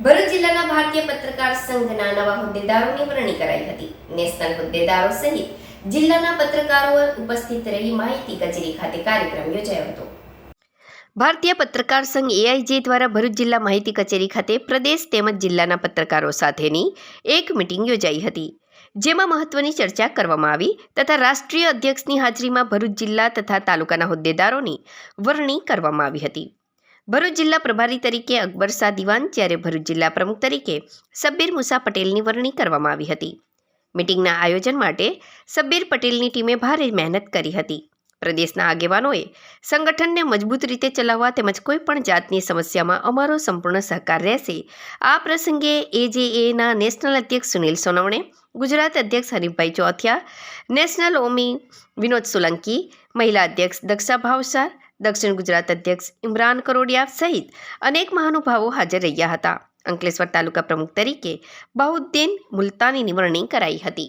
ભરૂચ જિલ્લાના ભારતીય પત્રકાર સંઘના નવા હોદ્દેદારોની વરણી કરાઈ હતી. નેશનલ હોદ્દેદારો સહિત જિલ્લાના પત્રકારો ઉપસ્થિત રહી માહિતી કચેરી ખાતે કાર્યક્રમ યોજાયો હતો. ભારતીય પત્રકાર સંઘ એઆઈજે દ્વારા ભરૂચ જિલ્લા માહિતી કચેરી ખાતે પ્રદેશ તેમજ જિલ્લાના પત્રકારો સાથેની એક મિટિંગ યોજાઈ હતી. જેમાં મહત્વની ચર્ચા કરવામાં આવી તથા રાષ્ટ્રીય અધ્યક્ષની હાજરીમાં ભરૂચ જિલ્લા તથા તાલુકાના હોદ્દેદારોની વરણી કરવામાં આવી હતી. ભરૂચ જિલ્લા પ્રભારી તરીકે અકબર શાહ દિવાન, જ્યારે ભરૂચ જિલ્લા પ્રમુખ તરીકે સબ્બીર મુસા પટેલની વરણી કરવામાં આવી હતી. મિટિંગના આયોજન માટે સબ્બીર પટેલની ટીમે ભારે મહેનત કરી હતી. પ્રદેશના આગેવાનોએ સંગઠનને મજબૂત રીતે ચલાવવા તેમજ કોઈ પણ જાતની સમસ્યામાં અમારો સંપૂર્ણ સહકાર રહેશે. આ પ્રસંગે એજેએના નેશનલ અધ્યક્ષ સુનિલ સોનવણે, ગુજરાત અધ્યક્ષ હરીફભાઈ ચોથિયા, નેશનલ ઓમી વિનોદ સોલંકી, મહિલા અધ્યક્ષ દક્ષા ભાવસાર દક્ષિણ ગુજરાત અધ્યક્ષ ઇમરાન કરોડિયા સહિત અનેક મહાનુભાવો હાજર રહ્યા હતા. અંકલેશ્વર તાલુકા પ્રમુખ તરીકે બાઉદ્દીન મુલતાનીની વરણી કરાઈ હતી.